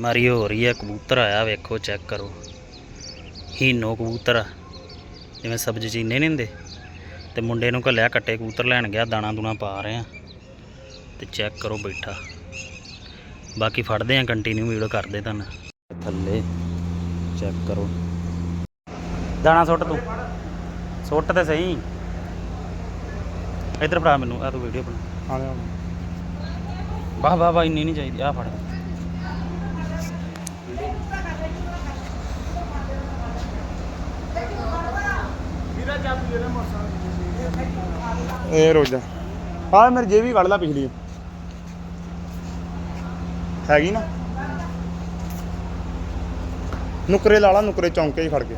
ਮਾਰੀ ਹੋ ਰਹੀ ਹੈ ਕਬੂਤਰ ਆਇਆ ਵੇਖੋ ਚੈੱਕ ਕਰੋ। ਹੀਨੋ ਕਬੂਤਰ। ਜਿਵੇਂ ਸਬਜ਼ੀ ਚੀਨੇ ਨਹੀਂ ਹੁੰਦੇ? ਤੇ ਮੁੰਡੇ ਨੂੰ ਘੱਲਿਆ ਕੱਟੇ ਕਬੂਤਰ ਲੈਣ ਗਿਆ ਦਾਣਾ ਦੂਣਾ ਪਾ ਰਹੇ ਆ। ਤੇ ਚੈੱਕ ਕਰੋ ਬੈਠਾ। ਬਾਕੀ ਫੜਦੇ ਆ ਕੰਟੀਨਿਊ ਵੀਡੀਓ ਕਰਦੇ ਤੁਹਾਨੂੰ। ਥੱਲੇ ਚੈੱਕ ਕਰੋ। ਦਾਣਾ ਸੁੱਟ ਤੂੰ। ਸੁੱਟ ਤੇ ਸਹੀ। ਇੱਧਰ ਫੜਾ ਮੈਨੂੰ ਆ ਤੂੰ ਵੀਡੀਓ ਬਣਾ। ਵਾਹ ਵਾਹ ਵਾਹ ਇੰਨੀ ਨਹੀਂ ਚਾਹੀਦੀ ਆ ਫੜ। ਇਹ ਰੋਜਾ ਆ ਮੇਰੀ ਜੇਬ ਵੀ ਕੱਢ ਲਾ ਪਿਛਲੀ। ਹੈਗੀ ਨਾ? ਨੁਕਰੇ ਲਾ ਨੁਕਰੇ ਚੌਂਕੇ ਹੀ ਖੜ ਕੇ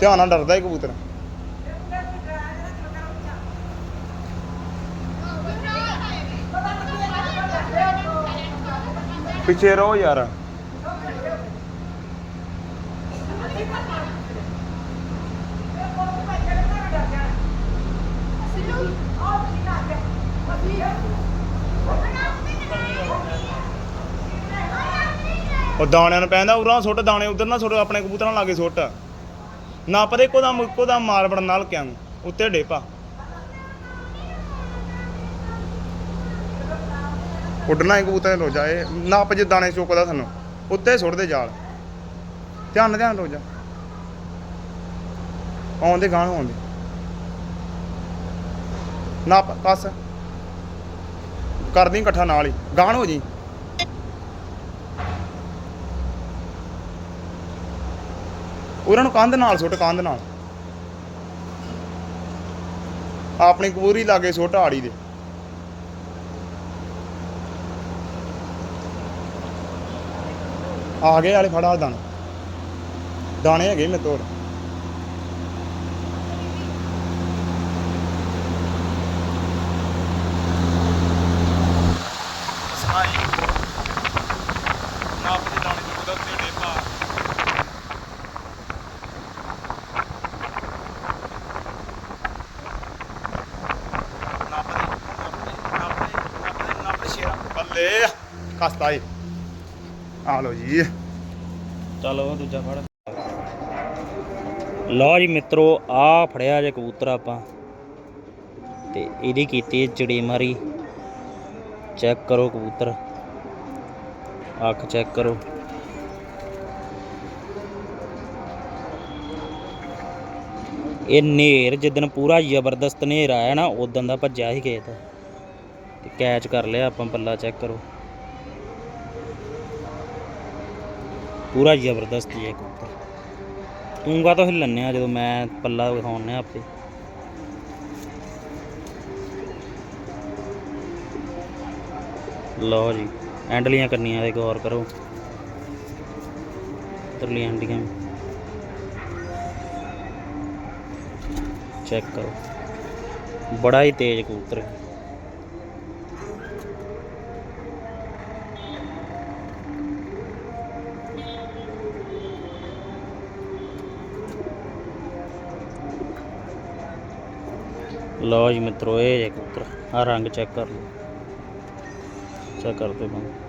ਧਿਆਨ ਨਾਲ ਡਰਦਾ ਹੀ ਕਬੂਤਰ। ਪਿੱਛੇ ਰਹੋ ਯਾਰ। ਉਹ ਦਾਣਿਆਂ ਨੂੰ ਪੈਂਦਾ, ਉਰਾਂ ਸੁੱਟ ਦਾਣੇ, ਉਧਰ ਨਾ ਸੁੱਟ, ਆਪਣੇ ਕਬੂਤਰਾਂ ਲਾਗੇ ਸੁੱਟ। ਨਾ ਪਰੇ ਇੱਕੋ ਦਮ ਮਾਰ ਬੜਨ ਨਾਲ ਕਿਆਂ ਨੂੰ, ਉੱਤੇ ਡੇਪਾ। ਉੱਡਣਾ ਹੀ ਕਬੂਤਰ ਰੋਜਾ, ਇਹ ਨਾ ਜੇ ਦਾਣੇ ਚੁੱਕਦਾ ਸਾਨੂੰ, ਉੱਤੇ ਸੁੱਟ ਦੇ ਜਾਲ। ਧਿਆਨ ਨਾਲ, ਧਿਆਨ ਰੋਜਾ। ਆਉਂਦੇ ਗਾਣ ਆਉਂਦੇ ਨਾ ਪ- ਕਰਦੀ ਇਕੱਠਾ ਨਾਲ ਹੀ ਗਾਣ ਹੋ ਜੀ ਉਹਨਾਂ ਨੂੰ ਕੰਧ ਨਾਲ ਸੁੱਟ, ਕੰਧ ਨਾਲ। ਆਪਣੀ ਕਬੂਰੀ ਲਾਗੇ ਸੁੱਟ ਆੜੀ ਦੇ। ਆ ਗਏ ਵਾਲੇ ਫੜਾ ਦਾਣੇ। ਦਾਣੇ ਹੈਗੇ ਮੇਰੇ ਤੋੜ ਨਾਪ ਦੇ ਦਾਣੇ ਨੂੰ ਉਹਦਾ ਉੱਤੇ ਡੇਪਾ ਬੱਲੇ ਕਸਤਾ ਏ। ਆ ਲੋ ਜੀ। ਚੱਲ ਉਹ ਦੂਜਾ ਫੜ। ਲਓ ਜੀ ਮਿੱਤਰੋ ਆ ਫੜਿਆ ਜੇ ਕਬੂਤਰ ਆਪਾਂ। ਤੇ ਇਹਦੀ ਕੀਤੀ ਚਿੜੀ ਮਾਰੀ ਚੈੱਕ ਕਰੋ ਕਬੂਤਰ। ਅੱਖ ਚੈੱਕ ਕਰੋ। ਇਹ ਨੇਰ ਜਿੱਦਣ ਪੂਰਾ ਜ਼ਬਰਦਸਤ ਨੇਰ ਆਇਆ ਨਾ ਉਦੋਂ ਦਾ ਭੱਜਿਆ ਸੀ ਖੇਤ। ਤੇ ਕੈਚ ਕਰ ਲਿਆ ਆਪਾਂ, ਪੱਲਾ ਚੈੱਕ ਕਰੋ। ਪੂਰਾ ਜ਼ਬਰਦਸਤ ਜੇ ਕਬੂਤਰ ਤੂੰ ਕਾ ਤੋਂ ਹਿੱਲਣੇ ਆ ਜਦੋਂ ਮੈਂ ਪੱਲਾ ਵਿਖਾਉਣੇ ਆ ਆਪੇ ਲਓ ਜੀ ਐਂਡਲੀਆਂ ਕਰਨੀਆਂ ਤੇ ਗੌਰ ਕਰੋ ਤਰਲੀਆਂ ਐਂਡੀਆਂ ਵੀ ਚੈੱਕ ਕਰੋ ਬੜਾ ਹੀ ਤੇਜ਼ ਕਬੂਤਰ ਹੈ ਲਓ ਜੀ ਮਿੱਤਰੋ ਇਹ ਜੇ ਕਬੂਤਰ ਆ ਰੰਗ ਚੈੱਕ ਕਰ ਲਓ। ਚੈੱਕ ਕਰਦੇ ਬੰਦ।